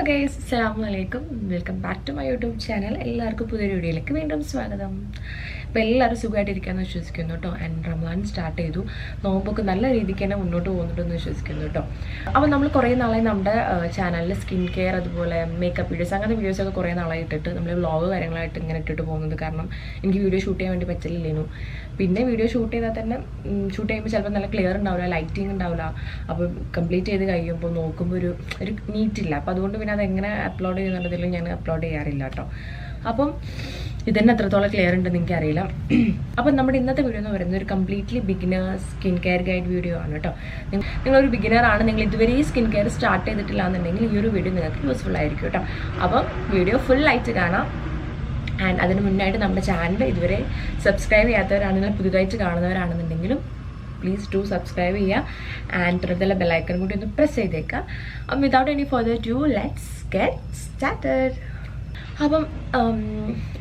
Hello guys അസ്സാം വലൈക്കും welcome back to my YouTube channel എല്ലാവർക്കും പുതിയൊരു വീഡിയോയിലേക്ക് വീണ്ടും സ്വാഗതം. അപ്പോൾ എല്ലാവരും സുഖമായിട്ടിരിക്കാമെന്ന് വിശ്വസിക്കുന്നു കേട്ടോ ആൻഡ് റമദാൻ സ്റ്റാർട്ട് ചെയ്തു. നോമ്പൊക്കെ നല്ല രീതിക്ക് തന്നെ മുന്നോട്ട് പോകുന്നുണ്ടെന്ന് വിശ്വസിക്കുന്നു കേട്ടോ അപ്പോൾ നമ്മൾ കുറേ നാളായി നമ്മുടെ ചാനലിൽ സ്കിൻ കെയർ അതുപോലെ മേക്കപ്പ് വീഡിയോസ് അങ്ങനത്തെ വീഡിയോസൊക്കെ കുറേ നാളായി ഇട്ടിട്ട് നമ്മൾ വ്ളോഗ് കാര്യങ്ങളായിട്ട് ഇങ്ങനെ ഇട്ടിട്ട് പോകുന്നത് കാരണം എനിക്ക് വീഡിയോ ഷൂട്ട് ചെയ്യാൻ വേണ്ടി പറ്റില്ലേനു പിന്നെ വീഡിയോ ഷൂട്ട് ചെയ്താൽ തന്നെ ഷൂട്ട് ചെയ്യുമ്പോൾ ചിലപ്പോൾ നല്ല ക്ലിയർ ഉണ്ടാവില്ല ലൈറ്റിംഗ് ഉണ്ടാവില്ല. അപ്പോൾ കംപ്ലീറ്റ് ചെയ്ത് കഴിയുമ്പോൾ നോക്കുമ്പോൾ ഒരു ഒരു നീറ്റില്ല അപ്പോൾ അതുകൊണ്ട് പിന്നെ അത് എങ്ങനെ അപ്ലോഡ് ചെയ്യുന്നുണ്ടെങ്കിലും ഞാൻ അപ്ലോഡ് ചെയ്യാറില്ല കേട്ടോ അപ്പം ഇതന്നെ എത്രത്തോളം ക്ലിയർ ഉണ്ടെന്ന് എനിക്കറിയില്ല. അപ്പം നമ്മുടെ ഇന്നത്തെ വീഡിയോ എന്ന് പറയുന്നത് ഒരു completely beginner skin care guide video ആണ് കേട്ടോ. നിങ്ങളൊരു ബിഗിനർ ആണ് നിങ്ങൾ ഇതുവരെ സ്കിൻ കെയർ സ്റ്റാർട്ട് ചെയ്തിട്ടില്ല എന്നുണ്ടെങ്കിൽ ഈ ഒരു വീഡിയോ നിങ്ങൾക്ക് യൂസ്ഫുൾ ആയിരിക്കും കേട്ടോ. അപ്പം വീഡിയോ ഫുൾ ആയിട്ട് കാണാം. ആൻഡ് അതിന് മുന്നായിട്ട് നമ്മുടെ ചാനൽ ഇതുവരെ സബ്സ്ക്രൈബ് ചെയ്യാത്തവരാണെങ്കിലും പുതുതായിട്ട് കാണുന്നവരാണെന്നുണ്ടെങ്കിലും പ്ലീസ് ഡു സബ്സ്ക്രൈബ് ചെയ്യുക. ആൻഡ് തുടർന്നുള്ള ബെല്ലൈക്കൺ കൂടി ഒന്ന് പ്രസ് ചെയ്തേക്കുക. അപ്പം without any further ado let's get started അപ്പം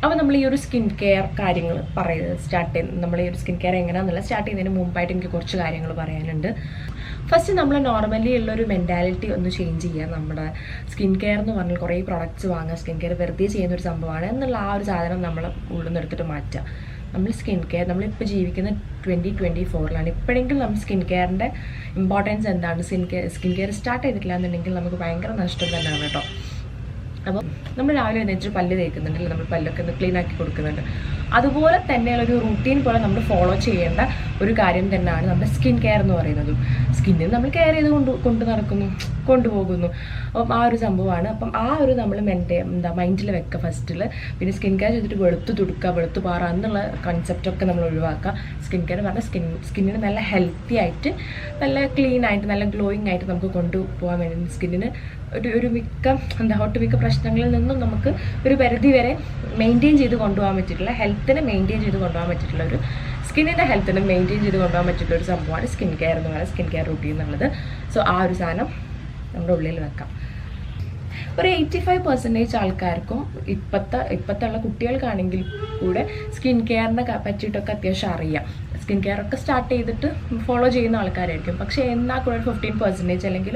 അപ്പം നമ്മൾ ഈ ഒരു സ്കിൻ കെയർ കാര്യങ്ങൾ പറയുന്നത് സ്റ്റാർട്ട് ചെയ്യുന്നത് നമ്മൾ ഈ ഒരു സ്കിൻ കെയർ എങ്ങനെയാണെന്നുള്ള സ്റ്റാർട്ട് ചെയ്യുന്നതിന് മുമ്പായിട്ട് എനിക്ക് കുറച്ച് കാര്യങ്ങൾ പറയാനുണ്ട്. ഫസ്റ്റ് നമ്മൾ നോർമലി ഉള്ളൊരു മെന്റാലിറ്റി ഒന്ന് ചേഞ്ച് ചെയ്യുക. നമ്മുടെ സ്കിൻ കെയർ എന്ന് പറഞ്ഞാൽ കുറേ പ്രൊഡക്ട്സ് വാങ്ങുക സ്കിൻ കെയർ വെറുതെ ചെയ്യുന്ന ഒരു സംഭവമാണ് എന്നുള്ള ആ ഒരു സാധനം നമ്മൾ ഉള്ളിൽ നിന്നെടുത്തിട്ട് മാറ്റുക. നമ്മൾ സ്കിൻ കെയർ നമ്മളിപ്പോൾ ജീവിക്കുന്ന ട്വന്റി ട്വന്റി ഫോറിലാണ് ഇപ്പോഴെങ്കിലും നമ്മൾ സ്കിൻ കെയറിന്റെ ഇമ്പോർട്ടൻസ് എന്താണ്? Skin care skin care start ചെയ്തിട്ടില്ല എന്നുണ്ടെങ്കിൽ നമുക്ക് ഭയങ്കര നഷ്ടം തന്നെയാണ് കേട്ടോ. അപ്പോൾ നമ്മൾ രാവിലെ എഴുന്നേറ്റ് പല്ല് തേക്കുന്നുണ്ടല്ലോ നമ്മൾ പല്ലൊക്കെ ഒന്ന് ക്ലീൻ ആക്കി കൊടുക്കുന്നുണ്ട്. അതുപോലെ തന്നെയുള്ള ഒരു റൂട്ടീൻ പോലെ നമ്മൾ ഫോളോ ചെയ്യേണ്ട ഒരു കാര്യം തന്നെയാണ് നമ്മുടെ സ്കിൻ കെയർ എന്ന് പറയുന്നത്. സ്കിന്നിൽ നമ്മൾ കെയർ ചെയ്ത് കൊണ്ട് കൊണ്ട് നടക്കുന്നു കൊണ്ടുപോകുന്നു. അപ്പം ആ ഒരു സംഭവമാണ്. അപ്പം ആ ഒരു നമ്മൾ മെന്റെ എന്താ മൈൻഡിൽ വെക്കുക ഫസ്റ്റിൽ പിന്നെ സ്കിൻ കെയർ ചെയ്തിട്ട് വെളുത്ത് തുടുക്കുക വെളുത്ത് പാറ എന്നുള്ള കൺസെപ്റ്റൊക്കെ നമ്മൾ ഒഴിവാക്കുക. സ്കിൻ കെയർ പറഞ്ഞാൽ സ്കിൻ സ്കിന്നിന് നല്ല ഹെൽത്തി ആയിട്ട് നല്ല ക്ലീൻ ആയിട്ട് നല്ല ഗ്ലോയിങ് ആയിട്ട് നമുക്ക് കൊണ്ടുപോകാൻ വേണ്ടി സ്കിന്നിന് ഒരു ഒരു മിക്ക എന്താ ഒട്ടുമിക്ക പ്രശ്നങ്ങളിൽ നിന്നും നമുക്ക് ഒരു പരിധി വരെ മെയിന്റെയിൻ ചെയ്ത് കൊണ്ടുപോകാൻ പറ്റിയിട്ടുള്ള ഹെൽത്തിനെ മെയിന്റെയിൻ ചെയ്ത് കൊണ്ടുപോകാൻ പറ്റിയിട്ടുള്ള ഒരു സ്കിന്നിന്റെ ഹെൽത്തിനെ മെയിന്റെയിൻ ചെയ്ത് കൊണ്ടുപോകാൻ പറ്റിയിട്ടുള്ള ഒരു സംഭവമാണ് സ്കിൻ കെയർ എന്ന് പറയുന്നത് സ്കിൻ കെയർ റൂട്ടീൻ എന്നുള്ളത്. സോ ആ ഒരു സാധനം നമ്മുടെ ഉള്ളിൽ വെക്കാം. ഒരു എയ്റ്റി ഫൈവ് പെർസെന്റേജ് ആൾക്കാർക്കും ഇപ്പോഴത്തെ ഇപ്പോഴത്തെ ഉള്ള കുട്ടികൾക്കാണെങ്കിൽ കൂടെ സ്കിൻ കെയറിനെ പറ്റിയിട്ടൊക്കെ അത്യാവശ്യം അറിയാം. സ്കിൻ കെയർ ഒക്കെ സ്റ്റാർട്ട് ചെയ്തിട്ട് ഫോളോ ചെയ്യുന്ന ആൾക്കാരായിരിക്കും. പക്ഷേ എന്നാൽ കൂടെ ഫിഫ്റ്റീൻ പെർസെന്റേജ് അല്ലെങ്കിൽ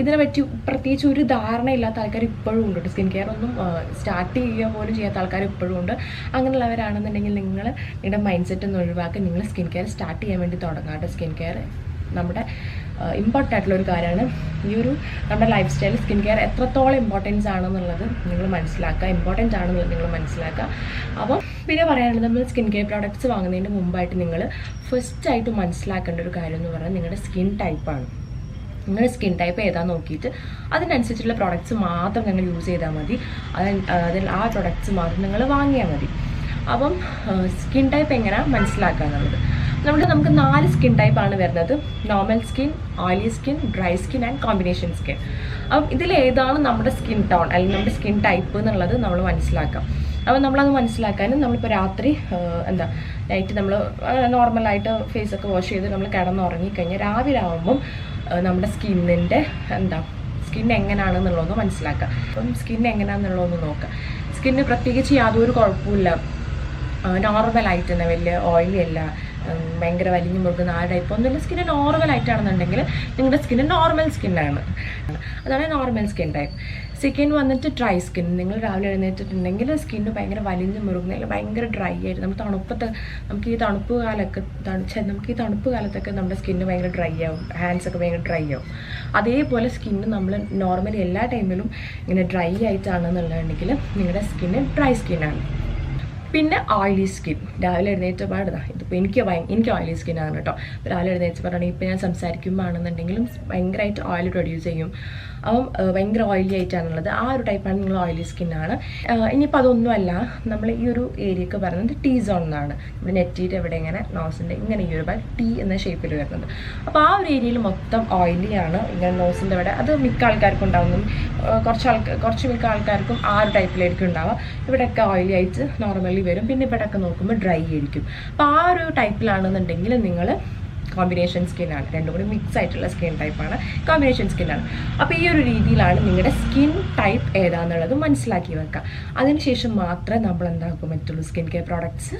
ഇതിനെ പറ്റി പ്രത്യേകിച്ച് ഒരു ധാരണ ഇല്ലാത്ത ആൾക്കാർ ഇപ്പോഴും ഉണ്ട് സ്കിൻ കെയർ ഒന്നും സ്റ്റാർട്ട് ചെയ്യുക പോലും ചെയ്യാത്ത ആൾക്കാർ ഇപ്പോഴും ഉണ്ട്. അങ്ങനെയുള്ളവരാണെന്നുണ്ടെങ്കിൽ നിങ്ങൾ നിങ്ങളുടെ മൈൻഡ് സെറ്റ് ഒന്ന് ഒഴിവാക്കി നിങ്ങൾ സ്കിൻ കെയർ സ്റ്റാർട്ട് ചെയ്യാൻ വേണ്ടി തുടങ്ങാം സ്കിൻ കെയർ നമ്മുടെ ഇമ്പോർട്ടന്റ് ആയിട്ടുള്ള ഒരു കാര്യമാണ്. ഈ ഒരു നമ്മുടെ ലൈഫ് സ്റ്റൈൽ സ്കിൻ കെയർ എത്രത്തോളം ഇമ്പോർട്ടൻസ് ആണെന്നുള്ളത് നിങ്ങൾ മനസ്സിലാക്കുക. ഇമ്പോർട്ടന്റ് ആണെന്നുള്ളത് നിങ്ങൾ മനസ്സിലാക്കുക. അപ്പോൾ പിന്നെ പറയാനുള്ളത് നമ്മൾ സ്കിൻ കെയർ പ്രോഡക്റ്റ്സ് വാങ്ങുന്നതിന് മുമ്പായിട്ട് നിങ്ങൾ ഫസ്റ്റ് ആയിട്ട് മനസ്സിലാക്കേണ്ട ഒരു കാര്യം എന്ന് പറഞ്ഞാൽ നിങ്ങളുടെ സ്കിൻ ടൈപ്പാണ് നിങ്ങളുടെ സ്കിൻ ടൈപ്പ് ഏതാന്ന് നോക്കിയിട്ട് അതിനനുസരിച്ചുള്ള പ്രോഡക്റ്റ്സ് മാത്രം നിങ്ങൾ യൂസ് ചെയ്താൽ മതി. അതിൽ അതിൽ ആ പ്രോഡക്റ്റ്സ് മാത്രം നിങ്ങൾ വാങ്ങിയാൽ മതി. അപ്പം സ്കിൻ ടൈപ്പ് എങ്ങനെയാണ് മനസ്സിലാക്കുക എന്നുള്ളത്. നമ്മുടെ നമുക്ക് നാല് സ്കിൻ ടൈപ്പ് ആണ് വരുന്നത്. Normal skin oily skin dry skin and combination skin അപ്പം ഏതാണ് നമ്മുടെ സ്കിൻ ടോൺ അല്ലെങ്കിൽ നമ്മുടെ സ്കിൻ ടൈപ്പ് എന്നുള്ളത് നമ്മൾ മനസ്സിലാക്കാം. അപ്പം നമ്മളത് മനസ്സിലാക്കാനും നമ്മളിപ്പോൾ രാത്രി എന്താ നൈറ്റ് നമ്മൾ നോർമലായിട്ട് ഫേസൊക്കെ വാഷ് ചെയ്ത് നമ്മൾ കിടന്നുറങ്ങിക്കഴിഞ്ഞാൽ രാവിലെ ആകുമ്പം നമ്മുടെ സ്കിന്നിന്റെ എന്താ സ്കിൻ എങ്ങനെയാണെന്നുള്ളതൊന്ന് മനസ്സിലാക്കാം. അപ്പം സ്കിൻ എങ്ങനെയാണെന്നുള്ളതൊന്ന് നോക്കാം. സ്കിന്നിന് പ്രത്യേകിച്ച് യാതൊരു കുഴപ്പമില്ല നോർമലായിട്ട് തന്നെ വലിയ ഓയിലി അല്ല. ഭയങ്കര വലിഞ്ഞു മുറുകുന്ന ആ ടൈപ്പ് ഒന്നുമില്ല. സ്കിന്ന് നോർമൽ ആയിട്ടാണെന്നുണ്ടെങ്കിൽ നിങ്ങളുടെ സ്കിന്ന് നോർമൽ സ്കിന്നാണ് അതാണ് നോർമൽ സ്കിൻ ടൈപ്പ് സെക്കൻഡ് വന്നിട്ട് ഡ്രൈ സ്കിൻ നിങ്ങൾ രാവിലെ എഴുന്നേറ്റിട്ടുണ്ടെങ്കിൽ സ്കിന്ന് ഭയങ്കര വലിഞ്ഞു മുറുകുന്ന ഭയങ്കര ഡ്രൈ ആയിട്ട് നമ്മൾ തണുപ്പത്ത് നമുക്ക് ഈ തണുപ്പ് കാലമൊക്കെ തണുച്ച നമുക്ക് ഈ തണുപ്പ് കാലത്തൊക്കെ നമ്മുടെ സ്കിന്ന് ഭയങ്കര ഡ്രൈ ആവും. ഹാൻഡ്സ് ഒക്കെ ഭയങ്കര ഡ്രൈ ആവും. അതേപോലെ സ്കിന്ന് നമ്മൾ നോർമലി എല്ലാ ടൈമിലും ഇങ്ങനെ ഡ്രൈ ആയിട്ടാണെന്നുള്ളതാണെങ്കിൽ നിങ്ങളുടെ സ്കിന്ന് ഡ്രൈ സ്കിന്നാണ് പിന്നെ ഓയിലി സ്കിൻ രാവിലെ എഴുന്നേറ്റ പാടുതാ. ഇതിപ്പോൾ എനിക്ക് എനിക്ക് ഓയിലി ആണ് കേട്ടോ. അപ്പോൾ രാവിലെ എഴുന്നേറ്റ് പറയുകയാണെങ്കിൽ ഇപ്പോൾ ഞാൻ സംസാരിക്കുമ്പോഴാണെന്നുണ്ടെങ്കിലും ഭയങ്കരമായിട്ട് ഓയിൽ പ്രൊഡ്യൂസ് ചെയ്യും. അപ്പം ഭയങ്കര ഓയിലി ആയിട്ടാണുള്ളത്. ആ ഒരു ടൈപ്പാണ് നിങ്ങൾ ഓയിലി സ്കിന്നാണ് ഇനിയിപ്പോൾ അതൊന്നുമല്ല. നമ്മൾ ഈ ഒരു ഏരിയക്ക് പറയുന്നത് ടീ സോൺ എന്നാണ്. നമ്മുടെ നെറ്റിയുടെ എവിടെ ഇങ്ങനെ നോസിന്റെ ഇങ്ങനെ ഈ ഒരു ടീ എന്ന ഷേപ്പിൽ വരുന്നത്. അപ്പോൾ ആ ഒരു ഏരിയയിൽ മൊത്തം ഓയിലിയാണ് ഇങ്ങനെ നോസിന്റെ അവിടെ. അത് മിക്ക ആൾക്കാർക്കും ഉണ്ടാവുന്നു. കുറച്ച് ആൾക്കാർ കുറച്ച് മിക്ക ആൾക്കാർക്കും ആ ഒരു ടൈപ്പിലായിരിക്കും ഉണ്ടാവുക. ഇവിടെയൊക്കെ ഓയിലി ആയിട്ട് നോർമലി വരും. പിന്നെ ഇവിടെയൊക്കെ നോക്കുമ്പോൾ ഡ്രൈ ആയിരിക്കും. അപ്പോൾ ആ ഒരു ടൈപ്പിലാണെന്നുണ്ടെങ്കിൽ നിങ്ങൾ കോമ്പിനേഷൻ സ്കിന്നാണ് രണ്ടും കൂടി മിക്സ് ആയിട്ടുള്ള സ്കിൻ ടൈപ്പാണ് കോമ്പിനേഷൻ സ്കിന്നാണ് അപ്പോൾ ഈ ഒരു രീതിയിലാണ് നിങ്ങളുടെ സ്കിൻ ടൈപ്പ് ഏതാണെന്നുള്ളത് മനസ്സിലാക്കി വെക്കുക അതിനുശേഷം മാത്രമേ നമ്മൾ എന്താക്കും പറ്റുള്ളൂ സ്കിൻ കെയർ പ്രോഡക്ട്സ്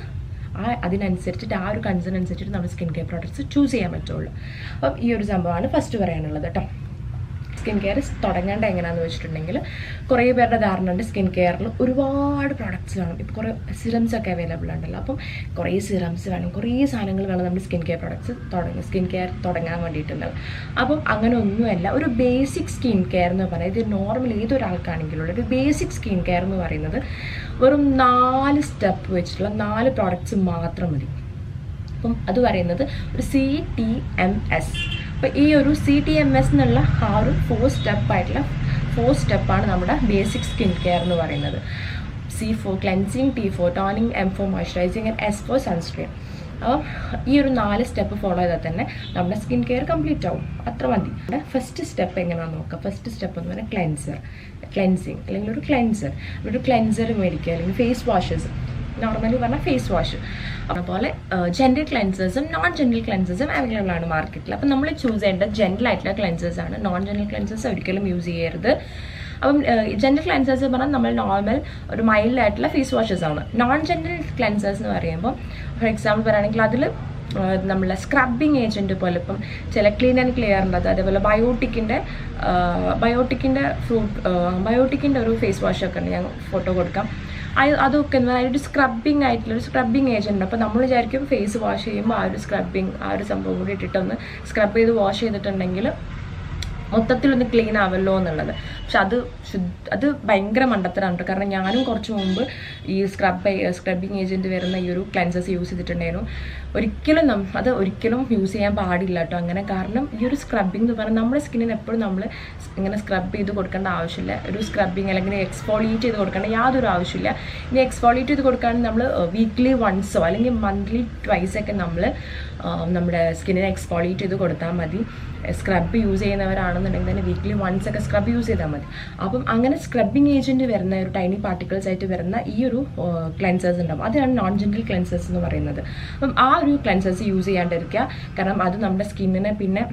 ആ അതിനനുസരിച്ചിട്ട് ആ ഒരു കൺസേൺ അനുസരിച്ചിട്ട് നമ്മൾ സ്കിൻ കെയർ പ്രോഡക്ട്സ് ചൂസ് ചെയ്യാൻ പറ്റുള്ളൂ. അപ്പം ഈ ഒരു സംഭവമാണ് ഫസ്റ്റ് പറയാനുള്ളത് കേട്ടോ സ്കിൻ കെയർ തുടങ്ങേണ്ട എങ്ങനെയാണെന്ന് വെച്ചിട്ടുണ്ടെങ്കിൽ കുറേ പേരുടെ ധാരണ ഉണ്ട് സ്കിൻ കെയറിൽ ഒരുപാട് പ്രോഡക്റ്റ്സ് വേണം. ഇപ്പോൾ കുറേ സിറംസ് ഒക്കെ അവൈലബിൾ ഉണ്ടല്ലോ. അപ്പം കുറേ സിറംസ് വേണം. കുറേ സാധനങ്ങൾ വേണം നമ്മുടെ സ്കിൻ കെയർ പ്രോഡക്റ്റ്സ് തുടങ്ങി സ്കിൻ കെയർ തുടങ്ങാൻ വേണ്ടിയിട്ടുണ്ടാവും അപ്പം അങ്ങനെ ഒന്നുമല്ല. ഒരു ബേസിക് സ്കിൻ കെയർ എന്ന് പറയുന്നത് ഇത് നോർമൽ ഏതൊരാൾക്കാണെങ്കിലും ഒരു ബേസിക് സ്കിൻ കെയർ എന്ന് പറയുന്നത് വെറും നാല് സ്റ്റെപ്പ് വെച്ചിട്ടുള്ള നാല് പ്രോഡക്റ്റ്സ് മാത്രം മതി. അപ്പം അത് പറയുന്നത് ഒരു സി ടി എം എസ് അപ്പോൾ ഈ ഒരു സി ടി എം എസ് എന്നുള്ള ആ ഒരു ഫോർ സ്റ്റെപ്പായിട്ടുള്ള ഫോർ സ്റ്റെപ്പാണ് നമ്മുടെ ബേസിക് സ്കിൻ കെയർ എന്ന് പറയുന്നത്. C for cleansing T for toning M for moisturising and S for sunscreen അപ്പം ഈ ഒരു നാല് സ്റ്റെപ്പ് ഫോളോ ചെയ്താൽ തന്നെ നമ്മുടെ സ്കിൻ കെയർ കംപ്ലീറ്റ് ആവും. അത്ര മതി. നമ്മുടെ ഫസ്റ്റ് സ്റ്റെപ്പ് എങ്ങനെയാണെന്ന് നോക്കുക ഫസ്റ്റ് സ്റ്റെപ്പ് എന്ന് പറഞ്ഞാൽ ക്ലെൻസർ ക്ലെൻസിങ് അല്ലെങ്കിൽ ഒരു ക്ലെൻസർ ഒരു ക്ലെൻസർ മേടിക്കുക. അല്ലെങ്കിൽ ഫേസ് വാഷസ് നോർമലി പറഞ്ഞാൽ ഫേസ് വാഷ് അതുപോലെ ജെന്റൽ ക്ലെൻസേഴ്സും നോൺ ജെന്റൽ ക്ലെൻസേഴ്സും അവൈലബിൾ ആണ് മാർക്കറ്റിൽ അപ്പം നമ്മൾ ചൂസ് ചെയ്യേണ്ടത് ജെന്റൽ ആയിട്ടുള്ള ക്ലെൻസേഴ്സ് ആണ്. നോൺ ജെന്റൽ ക്ലെൻസേഴ്സ് ഒരിക്കലും യൂസ് ചെയ്യരുത്. അപ്പം ജെന്റൽ ക്ലെൻസേഴ്സ് പറഞ്ഞാൽ നമ്മൾ നോർമൽ ഒരു മൈൽഡ് ആയിട്ടുള്ള ഫേസ് വാഷസ് ആണ്. നോൺ ജെന്റൽ ക്ലെൻസേഴ്സ് എന്ന് പറയുമ്പോൾ ഫോർ എക്സാമ്പിൾ പറയുകയാണെങ്കിൽ അതിൽ നമ്മളെ സ്ക്രബിങ് ഏജന്റ് പോലെ ഇപ്പം ചില ക്ലീൻ ആൻഡ് ക്ലിയർ ഉള്ളത് അതേപോലെ ബയോട്ടിക്കിന്റെ ബയോട്ടിക്കിന്റെ ഫ്രൂട്ട് ബയോട്ടിക്കിന്റെ ഒരു ഫേസ് വാഷൊക്കെ ഉണ്ട്. ഞാൻ ഫോട്ടോ കൊടുക്കാം. അതൊക്കെ ഒരു സ്ക്രബിങ് ആയിട്ടുള്ള ഒരു സ്ക്രബിങ് ഏജന്റ് അപ്പോൾ നമ്മൾ വിചാരിക്കും ഫേസ് വാഷ് ചെയ്യുമ്പോൾ ആ ഒരു സ്ക്രബിങ് ആ ഒരു സംഭവം കൂടി ഇട്ടിട്ടൊന്ന് സ്ക്രബ് ചെയ്ത് വാഷ് ചെയ്തിട്ടുണ്ടെങ്കിൽ മൊത്തത്തിലൊന്ന് ക്ലീൻ ആവല്ലോ എന്നുള്ളത്. പക്ഷെ അത് അത് ഭയങ്കര മണ്ടത്തരാണ് കാരണം ഞാനും കുറച്ച് മുമ്പ് ഈ സ്ക്രബ് സ്ക്രബിങ് ഏജന്റ് വരുന്ന ഈ ഒരു ക്ലെൻസസ് യൂസ് ചെയ്തിട്ടുണ്ടായിരുന്നു. ഒരിക്കലും നം അത് ഒരിക്കലും യൂസ് ചെയ്യാൻ പാടില്ല കേട്ടോ അങ്ങനെ കാരണം ഈ ഒരു സ്ക്രബിംഗ് എന്ന് പറഞ്ഞാൽ നമ്മുടെ സ്കിന്നിന് എപ്പോഴും നമ്മൾ ഇങ്ങനെ സ്ക്രബ് ചെയ്ത് കൊടുക്കേണ്ട ആവശ്യമില്ല. ഒരു സ്ക്രബിങ് അല്ലെങ്കിൽ എക്സ്ഫോളിയേറ്റ് ചെയ്ത് കൊടുക്കേണ്ട യാതൊരു ആവശ്യമില്ല. ഇനി എക്സ്ഫോളിയേറ്റ് ചെയ്ത് കൊടുക്കുകയാണെങ്കിൽ നമ്മൾ വീക്ക്ലി വൺസോ അല്ലെങ്കിൽ മന്ത്ലി ട്വൈസ് ഒക്കെ നമ്മൾ നമ്മുടെ സ്കിന്നിനെ എക്സ്ഫോളിയേറ്റ് ചെയ്ത് കൊടുത്താൽ മതി. സ്ക്രബ് യൂസ് ചെയ്യുന്നവരാണെന്നുണ്ടെങ്കിൽ തന്നെ വീക്ക്ലി വൺസ് ഒക്കെ സ്ക്രബ് യൂസ് ചെയ്താൽ മതി. അപ്പം അങ്ങനെ സ്ക്രബിങ് ഏജന്റ് വരുന്ന ഒരു ടൈനി പാർട്ടിക്കിൾസ് ആയിട്ട് വരുന്ന ഈ ക്ലെൻസേഴ്സ് ഉണ്ടാവും. അതാണ് നോൺ ജെൻറൽ ക്ലെൻസേഴ്സ് എന്ന് പറയുന്നത്. അപ്പം ആ ഒരു ക്ലെൻസേഴ്സ് യൂസ് ചെയ്യാണ്ടിരിക്കുക. കാരണം അത് നമ്മുടെ സ്കിന്നിനെ പിന്നെ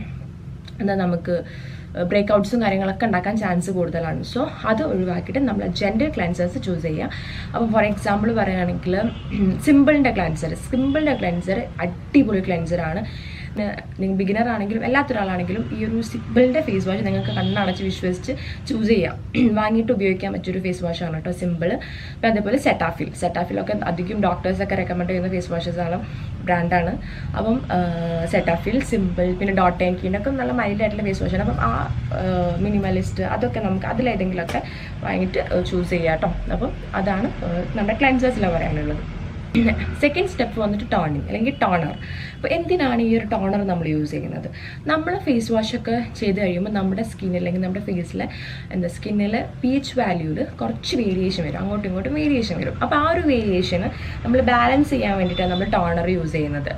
എന്താ നമുക്ക് ബ്രേക്ക് ഔട്ട്സും കാര്യങ്ങളൊക്കെ ഉണ്ടാക്കാൻ ചാൻസ് കൂടുതലാണ്. സോ അത് ഒഴിവാക്കിയിട്ട് നമ്മൾ ജെൻഡർ ക്ലെൻസേഴ്സ് ചൂസ് ചെയ്യുക. അപ്പോൾ ഫോർ എക്സാമ്പിൾ പറയുകയാണെങ്കിൽ സിമ്പിളിന്റെ ക്ലെൻസർ സിമ്പിളിന്റെ ക്ലെൻസർ അടിപൊളി ക്ലെൻസറാണ് നിങ്ങൾ ബിഗിനർ ആണെങ്കിലും എല്ലാത്തൊരാളാണെങ്കിലും ഈ ഒരു സിമ്പിളിന്റെ ഫേസ് വാഷ് നിങ്ങൾക്ക് കണ്ണടച്ച് വിശ്വസിച്ച് ചൂസ് ചെയ്യാം. വാങ്ങിയിട്ട് ഉപയോഗിക്കാൻ പറ്റിയൊരു ഫേസ് വാഷാണ് കേട്ടോ സിമ്പിൾ പിന്നെ അതേപോലെ സെറ്റാഫിൽ സെറ്റാഫിലൊക്കെ അധികം ഡോക്ടേഴ്സൊക്കെ റെക്കമെൻഡ് ചെയ്യുന്ന ഫേസ് വാഷസ് ആണ് ബ്രാൻഡാണ് അപ്പം സെറ്റാഫിൽ സിമ്പിൾ പിന്നെ ഡോട്ട് ആൻഡ് കീനൊക്കെ നല്ല മൈൽഡ് ആയിട്ടുള്ള ഫേസ് വാഷാണ് അപ്പം ആ മിനിമലിസ്റ്റ് അതൊക്കെ നമുക്ക് അതിലേതെങ്കിലുമൊക്കെ വാങ്ങിയിട്ട് ചൂസ് ചെയ്യാം കേട്ടോ അപ്പം അതാണ് നമ്മുടെ ക്ലൻസേഴ്സിലാണ് പറയാനുള്ളത്. സെക്കൻഡ് സ്റ്റെപ്പ് വന്നിട്ട് ടോണിങ് അല്ലെങ്കിൽ ടോണർ അപ്പോൾ എന്തിനാണ് ഈ ഒരു ടോണർ നമ്മൾ യൂസ് ചെയ്യുന്നത്? നമ്മൾ ഫേസ് വാഷ് ഒക്കെ ചെയ്ത് കഴിയുമ്പോൾ നമ്മുടെ സ്കിന്നിൽ അല്ലെങ്കിൽ നമ്മുടെ ഫേസിലെ എന്താ സ്കിന്നിലെ പി എച്ച് വാല്യൂവിൽ കുറച്ച് വേരിയേഷൻ വരും. അങ്ങോട്ടും ഇങ്ങോട്ടും വേരിയേഷൻ വരും. അപ്പോൾ ആ ഒരു വേരിയേഷന് നമ്മൾ ബാലൻസ് ചെയ്യാൻ വേണ്ടിയിട്ടാണ് നമ്മൾ ടോണർ യൂസ് ചെയ്യുന്നത്.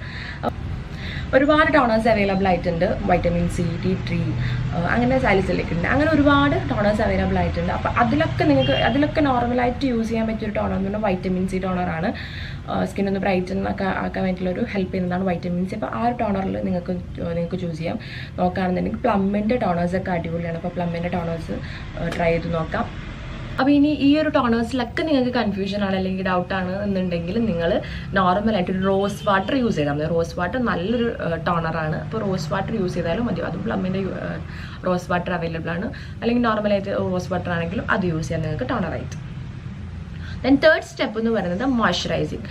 ഒരുപാട് ടോണേഴ്സ് അവൈലബിൾ ആയിട്ടുണ്ട്. വൈറ്റമിൻ സി ടി ട്രീ അങ്ങനെ സാലിസിലിക് ഉണ്ട്. അങ്ങനെ ഒരുപാട് ടോണേഴ്സ് അവൈലബിൾ ആയിട്ടുണ്ട്. അപ്പോൾ അതിലൊക്കെ നിങ്ങൾക്ക് അതിലൊക്കെ നോർമലായിട്ട് യൂസ് ചെയ്യാൻ പറ്റിയൊരു ടോണർ എന്ന് പറഞ്ഞാൽ വൈറ്റമിൻ സി ടോണറാണ് സ്കിൻ ഒന്ന് ബ്രൈറ്റൻ ഒക്കെ ആക്കാൻ വേണ്ടിയിട്ടുള്ള ഒരു ഹെൽപ്പ് ചെയ്യുന്നതാണ് വൈറ്റമിൻ സി അപ്പോൾ ആ ഒരു ടോണറിൽ നിങ്ങൾക്ക് നിങ്ങൾക്ക് ചൂസ് ചെയ്യാം. നോക്കുകയാണെന്നുണ്ടെങ്കിൽ പ്ലമ്മിന്റെ ടോണേഴ്സൊക്കെ അടിപൊളിയാണ്. അപ്പോൾ പ്ലമ്മിന്റെ ടോണേഴ്സ് ട്രൈ ചെയ്ത് നോക്കാം. അപ്പോൾ ഇനി ഈ ഒരു ടോണേഴ്സിലൊക്കെ നിങ്ങൾക്ക് കൺഫ്യൂഷൻ ആണ് അല്ലെങ്കിൽ ഡൗട്ട് ആണ് എന്നുണ്ടെങ്കിൽ നിങ്ങൾ നോർമലായിട്ട് റോസ് വാട്ടർ യൂസ് ചെയ്താൽ മതി. റോസ് വാട്ടർ നല്ലൊരു ടോണറാണ് അപ്പോൾ റോസ് വാട്ടർ യൂസ് ചെയ്താലും മതി. അതും പ്ലമ്മിന്റെ റോസ് വാട്ടർ അവൈലബിൾ ആണ്. അല്ലെങ്കിൽ നോർമലായിട്ട് റോസ് വാട്ടർ ആണെങ്കിലും അത് യൂസ് ചെയ്യാൻ നിങ്ങൾക്ക് ടോണറായിട്ട് ദെൻ തേർഡ് സ്റ്റെപ്പ് എന്ന് പറയുന്നത് മോയ്സ്ചറൈസിങ്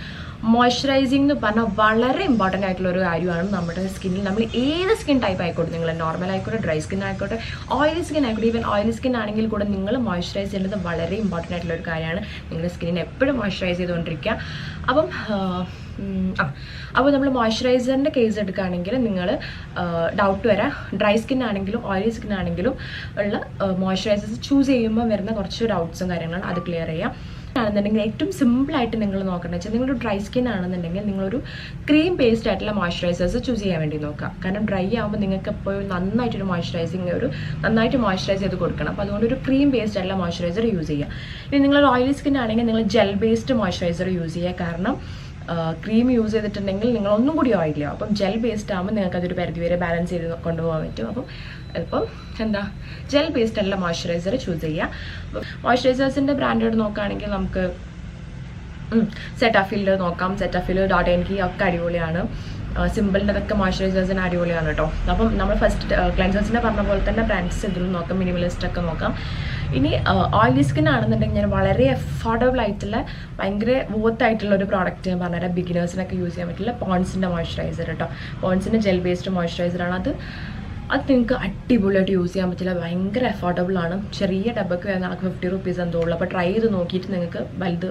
മോയ്സ്ചറൈസിങ് എന്ന് പറഞ്ഞാൽ വളരെ ഇമ്പോർട്ടന്റ് ആയിട്ടുള്ള ഒരു കാര്യമാണ് നമ്മുടെ സ്കിന്നിൽ നമ്മൾ ഏത് സ്കിൻ ടൈപ്പ് ആയിക്കോട്ടെ നിങ്ങൾ നോർമൽ ആയിക്കോട്ടെ ഡ്രൈ സ്കിൻ ആയിക്കോട്ടെ ഓയിലി സ്കിൻ ആയിക്കോട്ടെ ഈവൻ ഓയിലി സ്കിൻ ആണെങ്കിൽ കൂടെ നിങ്ങൾ മോയ്സ്ചറൈസ് ചെയ്യേണ്ടത് വളരെ ഇമ്പോർട്ടന്റ് ആയിട്ടുള്ള ഒരു കാര്യമാണ്. നിങ്ങളുടെ സ്കിന്നിനെ എപ്പോഴും മോയ്സ്ചറൈസ് ചെയ്തുകൊണ്ടിരിക്കുക. അപ്പം അപ്പോൾ നമ്മൾ മോയ്സ്ചറൈസറിന്റെ കേസ് എടുക്കുകയാണെങ്കിൽ നിങ്ങൾ ഡൗട്ട് വരാം. ഡ്രൈ സ്കിൻ ആണെങ്കിലും ഓയിലി സ്കിൻ ആണെങ്കിലും ഉള്ള മോയ്സ്ചറൈസേഴ്സ് ചൂസ് ചെയ്യുമ്പോൾ വരുന്ന കുറച്ച് ഡൗട്ട്സും കാര്യങ്ങളാണ് അത് ക്ലിയർ ചെയ്യാം. ആണെന്നുണ്ടെങ്കിൽ ഏറ്റവും സിമ്പിളായിട്ട് നിങ്ങൾ നോക്കേണ്ടത് വെച്ചാൽ നിങ്ങളൊരു ഡ്രൈ സ്കിൻ ആണെന്നുണ്ടെങ്കിൽ നിങ്ങളൊരു ക്രീം പേസ്റ്റ് ആയിട്ടുള്ള മോയ്സ്ചറൈസേഴ്സ് ചൂസ് ചെയ്യാൻ വേണ്ടി നോക്കുക. കാരണം ഡ്രൈ ആകുമ്പോൾ നിങ്ങൾക്ക് എപ്പോഴും നന്നായിട്ടൊരു മോയ്സ്ചറൈസിങ് ഒരു നന്നായിട്ട് മോയ്സ്ചറൈസ് ചെയ്ത് കൊടുക്കണം. അപ്പോൾ അതുകൊണ്ട് ഒരു ക്രീം പേസ്റ്റ് ആയിട്ടുള്ള മോയ്സ്ചറൈസർ യൂസ് ചെയ്യുക. ഇനി നിങ്ങൾ ഓയിലി സ്കിൻ ആണെങ്കിൽ നിങ്ങൾ ജെൽ ബേസ്ഡ് മോയ്സ്ചറൈസർ യൂസ് ചെയ്യുക. കാരണം ക്രീം യൂസ് ചെയ്തിട്ടുണ്ടെങ്കിൽ നിങ്ങൾ ഒന്നും കൂടി ഓയിലിയോ അപ്പം ജെൽ ബേസ്ഡ് ആകുമ്പോൾ നിങ്ങൾക്ക് അതൊരു പരിധി വരെ ബാലൻസ് ചെയ്ത് കൊണ്ടുപോകാൻ പറ്റും. അപ്പം ഇപ്പം എന്താ? ജെൽ ബേസ്ഡ് അല്ല മോയ്സ്ചറൈസർ ചൂസ് ചെയ്യുക മോയ്സ്ചറൈസേഴ്സിന്റെ ബ്രാൻഡഡ് നോക്കുകയാണെങ്കിൽ നമുക്ക് സെറ്റാഫിൽ നോക്കാം. സെറ്റാഫിൽ ഡോട്ട് എൻ കി ഒക്കെ അടിപൊളിയാണ്. സിമ്പിളിന്റെ അതൊക്കെ മോയ്സ്ചറൈസേഴ്സിന് അടിപൊളിയാണ് കേട്ടോ അപ്പം നമ്മൾ ഫസ്റ്റ് ക്ലൻസേഴ്സിന്റെ പറഞ്ഞ പോലെ തന്നെ ബ്രാൻഡ്സ് ഇതിലും നോക്കാം. മിനിമലിസ്റ്റ് ഒക്കെ നോക്കാം. ഇനി ഓയിലി സ്കിൻ ആണെന്നുണ്ടെങ്കിൽ ഞാൻ വളരെ അഫോർഡബിൾ ആയിട്ടുള്ള ഭയങ്കര വർത്ത് ആയിട്ടുള്ള ഒരു പ്രോഡക്റ്റ് ഞാൻ പറഞ്ഞുതരാം. ബിഗിനേഴ്സിനൊക്കെ യൂസ് ചെയ്യാൻ പറ്റില്ല. പോൺസിന്റെ മോയ്സ്ചറൈസർ കേട്ടോ പോൺസിന്റെ ജെൽ ബേസ്ഡ് മോയ്സ്ചറൈസറാണ് അത് അത് നിങ്ങൾക്ക് അടിപൊളിയായിട്ട് യൂസ് ചെയ്യാൻ പറ്റില്ല. ഭയങ്കര അഫോർഡബിൾ ആണ്. ചെറിയ ഡബ്ബയ്ക്ക് വരുന്ന ആൾക്ക് ഫിഫ്റ്റി റുപ്പീസ് എന്തോ ഉള്ളൂ. അപ്പോൾ ട്രൈ ചെയ്ത് നോക്കിയിട്ട് നിങ്ങൾക്ക് വലുത്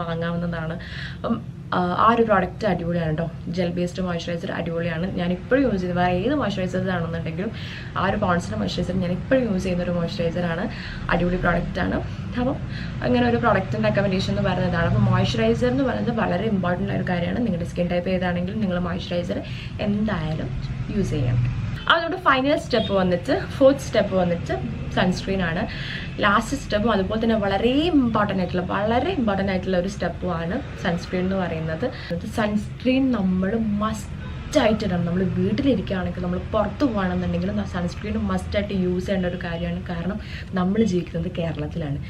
വാങ്ങാവുന്നതാണ്. അപ്പം ആ ഒരു പ്രോഡക്റ്റ് അടിപൊളിയാണ് കേട്ടോ ജെൽ ബേസ്ഡ് മോയ്സ്ചറൈസർ അടിപൊളിയാണ്. ഞാൻ ഇപ്പോഴും യൂസ് ചെയ്യുന്നത്. വേറെ ഏത് മോയ്സ്ചറൈസേഴ്സ് ആണെന്നുണ്ടെങ്കിലും ആ ഒരു പോൺസിന്റെ മോയ്സ്ചറൈസർ ഞാൻ ഇപ്പോഴും യൂസ് ചെയ്യുന്ന ഒരു മോയ്സ്ചറൈസറാണ് അടിപൊളി പ്രോഡക്റ്റാണ് അപ്പം അങ്ങനെ ഒരു പ്രോഡക്റ്റിന്റെ റെക്കമെൻഡേഷൻ എന്ന് പറയുന്നതാണ്. അപ്പോൾ മോയ്സ്ചറൈസർ എന്ന് പറയുന്നത് വളരെ ഇമ്പോർട്ടന്റ് ആയ ഒരു കാര്യമാണ്. നിങ്ങളുടെ സ്കിൻ ടൈപ്പ് ഏതാണെങ്കിലും നിങ്ങൾ മോയ്സ്ചറൈസർ എന്തായാലും യൂസ് ചെയ്യണം. അതുകൊണ്ട് ഫൈനൽ സ്റ്റെപ്പ് വന്നിട്ട് ഫോർത്ത് സ്റ്റെപ്പ് വന്നിട്ട് സൺസ്ക്രീൻ ആണ്. ലാസ്റ്റ് സ്റ്റെപ്പും അതുപോലെ തന്നെ വളരെ ഇമ്പോർട്ടന്റ് ആയിട്ടുള്ള വളരെ ഇമ്പോർട്ടന്റ് ആയിട്ടുള്ള ഒരു സ്റ്റെപ്പുമാണ് സൺസ്ക്രീൻ എന്ന് പറയുന്നത്. സൺസ്ക്രീൻ നമ്മൾ മസ്റ്റ് ആയിട്ട് ഇടണം. നമ്മൾ വീട്ടിലിരിക്കുകയാണെങ്കിൽ നമ്മൾ പുറത്ത് പോകണമെന്നുണ്ടെങ്കിലും സൺസ്ക്രീൻ മസ്റ്റായിട്ട് യൂസ് ചെയ്യേണ്ട ഒരു കാര്യമാണ്. കാരണം നമ്മൾ ജീവിക്കുന്നത് കേരളത്തിലാണ്.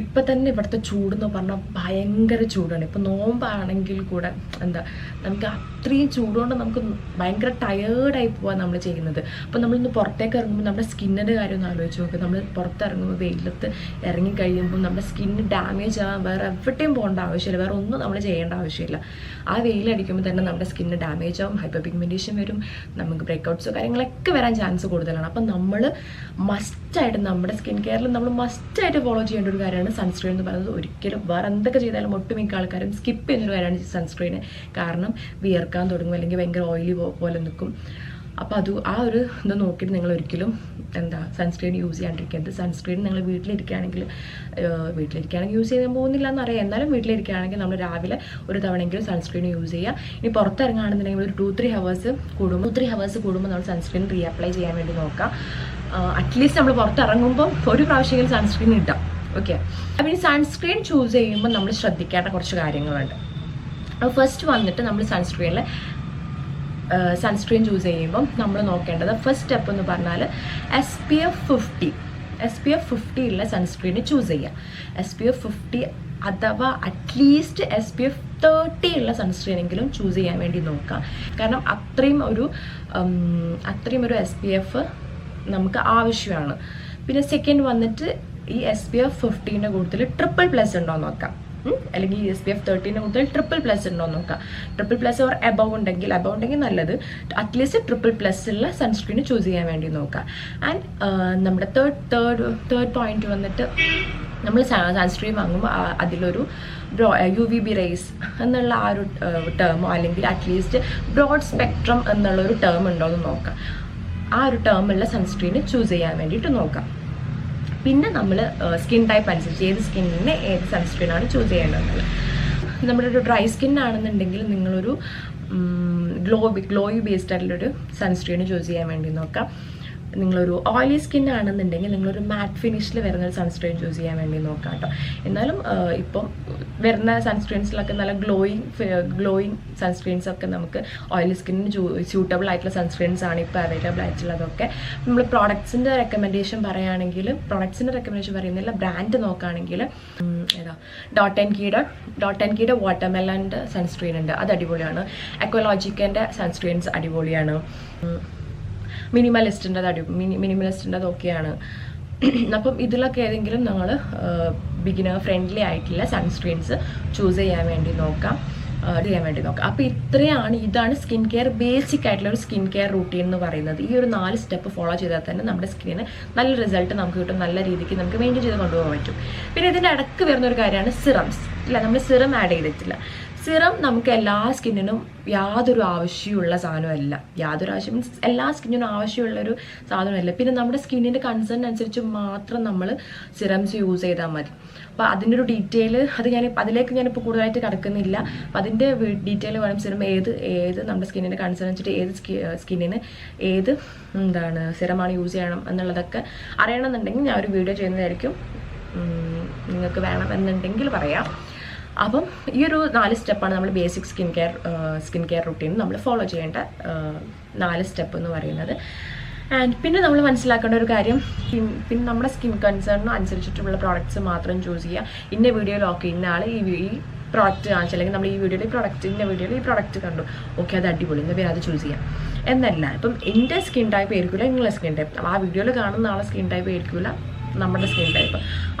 ഇപ്പം തന്നെ ഇവിടുത്തെ ചൂടെന്ന് പറഞ്ഞാൽ ഭയങ്കര ചൂടാണ്. ഇപ്പം നോമ്പാണെങ്കിൽ കൂടെ എന്താ നമുക്ക് അത്രയും ചൂടുകൊണ്ട് നമുക്ക് ഭയങ്കര ടയേർഡായി പോവാൻ നമ്മൾ ചെയ്യുന്നത്. അപ്പോൾ നമ്മളിന്ന് പുറത്തേക്ക് ഇറങ്ങുമ്പോൾ നമ്മുടെ സ്കിന്നിന്റെ കാര്യം ഒന്ന് ആലോചിച്ച് നോക്കുക നമ്മൾ പുറത്തിറങ്ങുമ്പോൾ വെയിലത്ത് ഇറങ്ങി കഴിയുമ്പോൾ നമ്മുടെ സ്കിന്ന് ഡാമേജ് ആവാൻ വേറെ എവിടെയും പോകേണ്ട ആവശ്യമില്ല. വേറെ ഒന്നും നമ്മൾ ചെയ്യേണ്ട ആവശ്യമില്ല. ആ വെയിലടിക്കുമ്പോൾ തന്നെ നമ്മുടെ സ്കിന്ന് ഡാമേജ് ആവും ഹൈപ്പർ പിഗ്മെന്റേഷൻ വരും നമുക്ക് ബ്രേക്കൗട്ട്സോ കാര്യങ്ങളൊക്കെ വരാൻ ചാൻസ് കൂടുതലാണ്. അപ്പം നമ്മൾ മസ്റ്റായിട്ട് നമ്മുടെ സ്കിൻ കെയറിൽ നമ്മൾ മസ്റ്റായിട്ട് ഫോളോ ചെയ്യേണ്ട ഒരു കാര്യമാണ് സൺസ്ക്രീൻ എന്ന് പറയുന്നത്. ഒരിക്കലും വേറെ എന്തൊക്കെ ചെയ്താലും ഒട്ടുമിക്ക ആൾക്കാരും സ്കിപ്പ് ചെയ്യുന്നൊരു കാര്യമാണ് സൺസ്ക്രീന് കാരണം വിയർക്കാൻ തുടങ്ങും അല്ലെങ്കിൽ ഭയങ്കര ഓയിലി പോലെ നിൽക്കും. അപ്പോൾ അത് ആ ഒരു ഇത് നോക്കിയിട്ട് നിങ്ങൾ ഒരിക്കലും എന്താ സൺസ്ക്രീൻ യൂസ് ചെയ്യാണ്ടിരിക്കരുത് സൺസ്ക്രീൻ നിങ്ങൾ വീട്ടിലിരിക്കുകയാണെങ്കിൽ വീട്ടിലിരിക്കുകയാണെങ്കിൽ യൂസ് ചെയ്യാൻ പോകുന്നില്ല എന്നറിയാം എന്നാലും വീട്ടിലിരിക്കുകയാണെങ്കിൽ നമ്മൾ രാവിലെ ഒരു തവണയെങ്കിലും സൺസ്ക്രീൻ യൂസ് ചെയ്യുക. ഇനി പുറത്തിറങ്ങുകയാണെന്നുണ്ടെങ്കിൽ ഒരു ടു ത്രീ ഹവേഴ്സ് കൂടുമ്പോൾ ത്രീ ഹവേഴ്സ് കൂടുമ്പോൾ നമ്മൾ സൺസ്ക്രീൻ റീ അപ്ലൈ ചെയ്യാൻ വേണ്ടി നോക്കാം. അറ്റ്ലീസ്റ്റ് നമ്മൾ പുറത്തിറങ്ങുമ്പോൾ ഒരു പ്രാവശ്യമെങ്കിലും സൺസ്ക്രീൻ ഇട്ടാം ഓക്കെ അപ്പം ഈ സൺസ്ക്രീൻ ചൂസ് ചെയ്യുമ്പോൾ നമ്മൾ ശ്രദ്ധിക്കേണ്ട കുറച്ച് കാര്യങ്ങളുണ്ട്. ഫസ്റ്റ് വന്നിട്ട് നമ്മൾ സൺസ്ക്രീനിൽ സൺസ്ക്രീൻ ചൂസ് ചെയ്യുമ്പം നമ്മൾ നോക്കേണ്ടത് ഫസ്റ്റ് സ്റ്റെപ്പ് എന്ന് പറഞ്ഞാൽ S P F fifty S P F fifty ഉള്ള സൺസ്ക്രീൻ ചൂസ് ചെയ്യുക എസ് പി എഫ് ഫിഫ്റ്റി അഥവാ at least S P F thirty ഉള്ള സൺസ്ക്രീനെങ്കിലും ചൂസ് ചെയ്യാൻ വേണ്ടി നോക്കുക കാരണം അത്രയും ഒരു അത്രയും ഒരു എസ് പി എഫ് നമുക്ക് ആവശ്യമാണ്. പിന്നെ സെക്കൻഡ് വന്നിട്ട് ഈ എസ് പി എഫ് ഫിഫ്റ്റീന്റെ കൂടുതൽ ട്രിപ്പിൾ പ്ലസ് ഉണ്ടോ നോക്കാം? അല്ലെങ്കിൽ എസ് പി എഫ് തേർട്ടീന്റെ മുതൽ ട്രിപ്പിൾ പ്ലസ് ഉണ്ടോ നോക്കാം. ട്രിപ്പിൾ പ്ലസ് ഓർ എബവ് ഉണ്ടെങ്കിൽ എബവ് ഉണ്ടെങ്കിൽ നല്ലത്. അറ്റ്ലീസ്റ്റ് ട്രിപ്പിൾ പ്ലസ് ഉള്ള സൺസ്ക്രീൻ ചൂസ് ചെയ്യാൻ വേണ്ടി നോക്കാം. ആൻഡ് നമ്മുടെ തേർഡ് തേർഡ് തേർഡ് പോയിന്റ് വന്നിട്ട് നമ്മൾ സൺസ്ക്രീൻ വാങ്ങുമ്പോൾ അതിലൊരു broad U V B rays എന്നുള്ള ആ ഒരു ടേമോ അല്ലെങ്കിൽ അറ്റ്ലീസ്റ്റ് ബ്രോഡ് സ്പെക്ട്രം എന്നുള്ള ഒരു ടേം ഉണ്ടോ എന്ന് നോക്കാം. ആ ഒരു ടേമുള്ള സൺസ്ക്രീൻ ചൂസ് ചെയ്യാൻ വേണ്ടിയിട്ട് നോക്കാം. പിന്നെ നമ്മൾ സ്കിൻ ടൈപ്പ് അനുസരിച്ച് ഏത് സ്കിന്നിന് ഏത് സൺസ്ക്രീൻ ആണ് ചൂസ് ചെയ്യേണ്ടത് നമ്മുടെ ഒരു ഡ്രൈ സ്കിൻ ആണെന്നുണ്ടെങ്കിൽ നിങ്ങളൊരു ഗ്ലോ ഗ്ലോയി ബേസ്ഡ് ആയിട്ടുള്ളൊരു സൺസ്ക്രീൻ ചൂസ് ചെയ്യാൻ വേണ്ടി നോക്കാം. നിങ്ങളൊരു ഓയിലി സ്കിൻ ആണെന്നുണ്ടെങ്കിൽ നിങ്ങളൊരു മാറ്റ് ഫിനിഷിൽ വരുന്ന ഒരു സൺസ്ക്രീൻ ചൂസ് ചെയ്യാൻ വേണ്ടി നോക്കാം കേട്ടോ എന്നാലും ഇപ്പം വരുന്ന സൺസ്ക്രീൻസിലൊക്കെ നല്ല ഗ്ലോയിങ് ഗ്ലോയിങ് സൺസ്ക്രീൻസ് ഒക്കെ നമുക്ക് ഓയിലി സ്കിന്നിന് സ്യൂട്ടബിൾ ആയിട്ടുള്ള സൺസ്ക്രീൻസ് ആണ് ഇപ്പോൾ അവൈലബിൾ ആയിട്ടുള്ളതൊക്കെ. നമ്മൾ പ്രോഡക്ട്സിന്റെ റെക്കമെൻഡേഷൻ പറയുകയാണെങ്കിൽ പ്രോഡക്ട്സിന്റെ റെക്കമെൻഡേഷൻ പറയുന്നില്ല ബ്രാൻഡ് നോക്കുകയാണെങ്കിൽ ഏതാ ഡോട്ട് ആൻഡ് കീയുടെ ഡോട്ട് ആൻഡ് കീയുടെ വാട്ടർമെലന്റെ സൺസ്ക്രീൻ ഉണ്ട്. അത് അടിപൊളിയാണ്. എക്കോളോജിക്കന്റെ സൺസ്ക്രീൻസ് അടിപൊളിയാണ്. മിനിമലിസ്റ്റിന്റെ അടി മിനി മിനിമലിസ്റ്റിന്റെ അതൊക്കെയാണ് അപ്പം ഇതിലൊക്കെ ഏതെങ്കിലും നിങ്ങൾ ബിഗിനർ ഫ്രണ്ട്ലി ആയിട്ടുള്ള സൺസ്ക്രീൻസ് ചൂസ് ചെയ്യാൻ വേണ്ടി നോക്കാം ചെയ്യാൻ വേണ്ടി നോക്കാം. അപ്പോൾ ഇത്രയാണ് ഇതാണ് സ്കിൻ കെയർ ബേസിക് ആയിട്ടുള്ള ഒരു സ്കിൻ കെയർ റൂട്ടീൻ എന്ന് പറയുന്നത്. ഈ ഒരു നാല് സ്റ്റെപ്പ് ഫോളോ ചെയ്താൽ തന്നെ നമ്മുടെ സ്കിന്നിന് നല്ല റിസൾട്ട് നമുക്ക് കിട്ടും നല്ല രീതിക്ക് നമുക്ക് മെയിന്റെയിൻ ചെയ്ത് കൊണ്ടുപോകാൻ പറ്റും. പിന്നെ ഇതിന്റെ ഇടയ്ക്ക് വരുന്ന ഒരു കാര്യമാണ് സിറംസ് ഇല്ല നമ്മൾ സിറം ആഡ് ചെയ്തിട്ടില്ല. സിറം നമുക്ക് എല്ലാ സ്കിന്നിനും യാതൊരു ആവശ്യമുള്ള സാധനമല്ല. യാതൊരു ആവശ്യം മീൻസ് എല്ലാ സ്കിന്നിനും ആവശ്യമുള്ള ഒരു സാധനമല്ല. പിന്നെ നമ്മുടെ സ്കിന്നിന്റെ കൺസേൺ അനുസരിച്ച് മാത്രം നമ്മൾ സിറംസ് യൂസ് ചെയ്താൽ മതി. അപ്പോൾ അതിന്റെ ഒരു ഡീറ്റെയിൽ അത് ഞാൻ അതിലേക്ക് ഞാനിപ്പോൾ കൂടുതലായിട്ട് കിടക്കുന്നില്ല. അപ്പോൾ അതിന്റെ ഡീറ്റെയിൽ വേണം. സിറം ഏത് ഏത് നമ്മുടെ സ്കിന്നിന്റെ കൺസേൺ വെച്ചിട്ട് ഏത് സ്കിന്നിന് ഏത് എന്താണ് സിറമാണ് യൂസ് ചെയ്യണം എന്നുള്ളതൊക്കെ അറിയണമെന്നുണ്ടെങ്കിൽ ഞാൻ ഒരു വീഡിയോ ചെയ്യുന്നതായിരിക്കും. നിങ്ങൾക്ക് വേണമെന്നുണ്ടെങ്കിൽ പറയാം. അപ്പം ഈ ഒരു നാല് സ്റ്റെപ്പാണ് നമ്മൾ basic skin care skin care routine നമ്മൾ ഫോളോ ചെയ്യേണ്ട നാല് സ്റ്റെപ്പ് എന്ന് പറയുന്നത്. ആൻഡ് പിന്നെ നമ്മൾ മനസ്സിലാക്കേണ്ട ഒരു കാര്യം പിന്നെ നമ്മുടെ സ്കിൻ കൺസേണിന് അനുസരിച്ചിട്ടുള്ള പ്രോഡക്റ്റ്സ് മാത്രം ചൂസ് ചെയ്യുക. ഇന്ന വീഡിയോയിൽ ഓക്കെ ഇന്ന ആൾ ഈ ഈ പ്രോഡക്റ്റ് കാണിച്ചു. അല്ലെങ്കിൽ നമ്മൾ ഈ വീഡിയോയിൽ ഈ ഇന്ന വീഡിയോയിൽ ഈ പ്രോഡക്റ്റ് കണ്ടു. ഓക്കെ അത് അടിപൊളി. എന്നാൽ പേര് അത് ചൂസ് ചെയ്യാം. എന്നല്ല ഇപ്പം എന്റെ സ്കിൻ ടൈപ്പ് ആയിരിക്കില്ല നിങ്ങളുടെ സ്കിൻ ടൈപ്പ് ആ വീഡിയോയിൽ കാണുന്ന ആളെ സ്കിൻ ടൈപ്പ് ആയിരിക്കില്ല നമ്മുടെ സ്കിൻ ടൈപ്പ്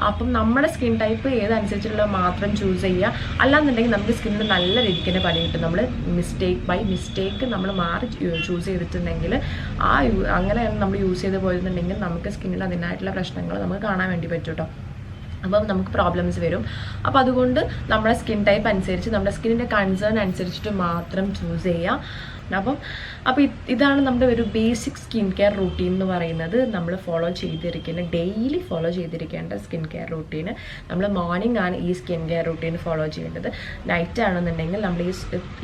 അപ്പം നമ്മുടെ സ്കിൻ ടൈപ്പ് ഏതനുസരിച്ചുള്ള മാത്രം ചൂസ് ചെയ്യുക. അല്ലാന്നുണ്ടെങ്കിൽ നമുക്ക് സ്കിന്നിൽ നല്ല രീതിക്ക് തന്നെ പണി കിട്ടും. നമ്മൾ മിസ്റ്റേക്ക് ബൈ മിസ്റ്റേക്ക് നമ്മൾ മാറി ചൂസ് ചെയ്തിട്ടുണ്ടെങ്കിൽ ആ അങ്ങനെ നമ്മൾ യൂസ് ചെയ്ത് പോയിരുന്നുണ്ടെങ്കിൽ നമുക്ക് സ്കിന്നിൽ അതിനായിട്ടുള്ള പ്രശ്നങ്ങൾ നമുക്ക് കാണാൻ വേണ്ടി പറ്റും കേട്ടോ അപ്പം നമുക്ക് പ്രോബ്ലംസ് വരും. അപ്പോൾ അതുകൊണ്ട് നമ്മുടെ സ്കിൻ ടൈപ്പ് അനുസരിച്ച് നമ്മുടെ സ്കിന്നിന്റെ കൺസേൺ അനുസരിച്ചിട്ട് മാത്രം ചൂസ് ചെയ്യുക. അപ്പം അപ്പോൾ ഇതാണ് നമ്മുടെ ഒരു ബേസിക് സ്കിൻ കെയർ റൂട്ടീൻ എന്ന് പറയുന്നത്. നമ്മൾ ഫോളോ ചെയ്തിരിക്കുന്ന ഡെയിലി ഫോളോ ചെയ്തിരിക്കേണ്ട സ്കിൻ കെയർ റൂട്ടീൻ നമ്മൾ മോർണിംഗ് ആണ് ഈ സ്കിൻ കെയർ റൂട്ടീൻ ഫോളോ ചെയ്യേണ്ടത്. നൈറ്റ് ആണെന്നുണ്ടെങ്കിൽ നമ്മൾ ഈ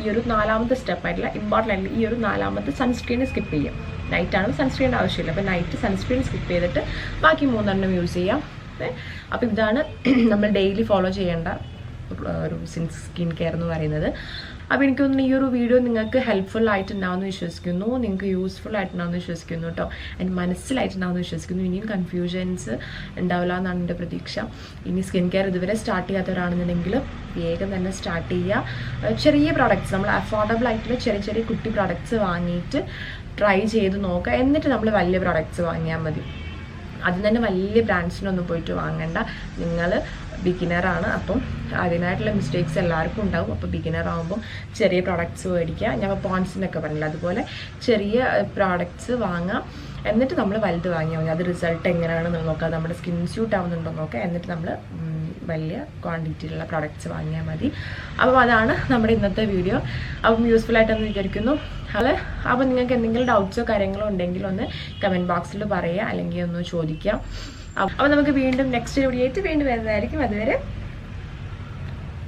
ഈ ഒരു നാലാമത്തെ സ്റ്റെപ്പായിട്ടുള്ള ഇമ്പോർട്ടന്റ് ആയിട്ടുള്ള ഈ ഒരു നാലാമത്തെ സൺസ്ക്രീൻ സ്കിപ്പ് ചെയ്യാം. നൈറ്റ് ആണ് സൺസ്ക്രീൻ ആവശ്യമില്ല. അപ്പോൾ നൈറ്റ് സൺസ്ക്രീൻ സ്കിപ്പ് ചെയ്തിട്ട് ബാക്കി മൂന്നെണ്ണം യൂസ് ചെയ്യാം. അപ്പോൾ ഇതാണ് നമ്മൾ ഡെയിലി ഫോളോ ചെയ്യേണ്ട ഒരു സ്കിൻ കെയർ എന്ന് പറയുന്നത്. അപ്പോൾ എനിക്ക് തോന്നുന്നു ഈ ഒരു വീഡിയോ നിങ്ങൾക്ക് ഹെൽപ്ഫുൾ ആയിട്ടുണ്ടാവുമെന്ന് വിശ്വസിക്കുന്നു. നിങ്ങൾക്ക് യൂസ്ഫുൾ ആയിട്ടുണ്ടാവുമെന്ന് വിശ്വസിക്കുന്നു കേട്ടോ ആൻഡ് മനസ്സിലായിട്ടുണ്ടാവുമെന്ന് വിശ്വസിക്കുന്നു. ഇനിയും കൺഫ്യൂഷൻസ് ഉണ്ടാവില്ല എന്നാണ് എന്റെ പ്രതീക്ഷ. ഇനി സ്കിൻ കെയർ ഇതുവരെ സ്റ്റാർട്ട് ചെയ്യാത്തവരാണെന്നുണ്ടെങ്കിൽ വേഗം തന്നെ സ്റ്റാർട്ട് ചെയ്യുക. ചെറിയ പ്രോഡക്റ്റ്സ് നമ്മൾ അഫോർഡബിൾ ആയിട്ടുള്ള ചെറിയ ചെറിയ കുട്ടി പ്രോഡക്റ്റ്സ് വാങ്ങിയിട്ട് ട്രൈ ചെയ്ത് നോക്കുക. എന്നിട്ട് നമ്മൾ വലിയ പ്രോഡക്റ്റ്സ് വാങ്ങിയാൽ മതി. അതിന് തന്നെ വലിയ ബ്രാൻഡ്സിനൊന്നും പോയിട്ട് വാങ്ങണ്ട. നിങ്ങൾ ബിഗിനറാണ് അപ്പം അതിനായിട്ടുള്ള മിസ്റ്റേക്സ് എല്ലാവർക്കും ഉണ്ടാവും. അപ്പോൾ ബിഗിനർ ആകുമ്പം ചെറിയ പ്രോഡക്റ്റ്സ് മേടിക്കുക. ഞാൻ പോൺസിനൊക്കെ പറഞ്ഞില്ല? അതുപോലെ ചെറിയ പ്രോഡക്റ്റ്സ് വാങ്ങാം. എന്നിട്ട് നമ്മൾ വലുത് വാങ്ങിയാൽ മതി. അത് റിസൾട്ട് എങ്ങനെയാണെന്ന് നോക്കുക. നമ്മുടെ സ്കിൻ സ്യൂട്ട് ആവുന്നുണ്ടോ നോക്കുക. എന്നിട്ട് നമ്മൾ വലിയ ക്വാണ്ടിറ്റിയിലുള്ള പ്രോഡക്റ്റ്സ് വാങ്ങിയാൽ മതി. അപ്പം അതാണ് നമ്മുടെ ഇന്നത്തെ വീഡിയോ അപ്പം യൂസ്ഫുൾ ആയിട്ടെന്ന് വിചാരിക്കുന്നു. അത് അപ്പം നിങ്ങൾക്ക് എന്തെങ്കിലും ഡൗട്ട്സോ കാര്യങ്ങളോ ഉണ്ടെങ്കിൽ ഒന്ന് കമന്റ് ബോക്സിൽ പറയുക. അല്ലെങ്കിൽ ഒന്ന് ചോദിക്കാം. അപ്പോൾ നമുക്ക് വീണ്ടും നെക്സ്റ്റ് വീഡിയോ ആയിട്ട് വീണ്ടും വരുന്നതായിരിക്കും. അതുവരെ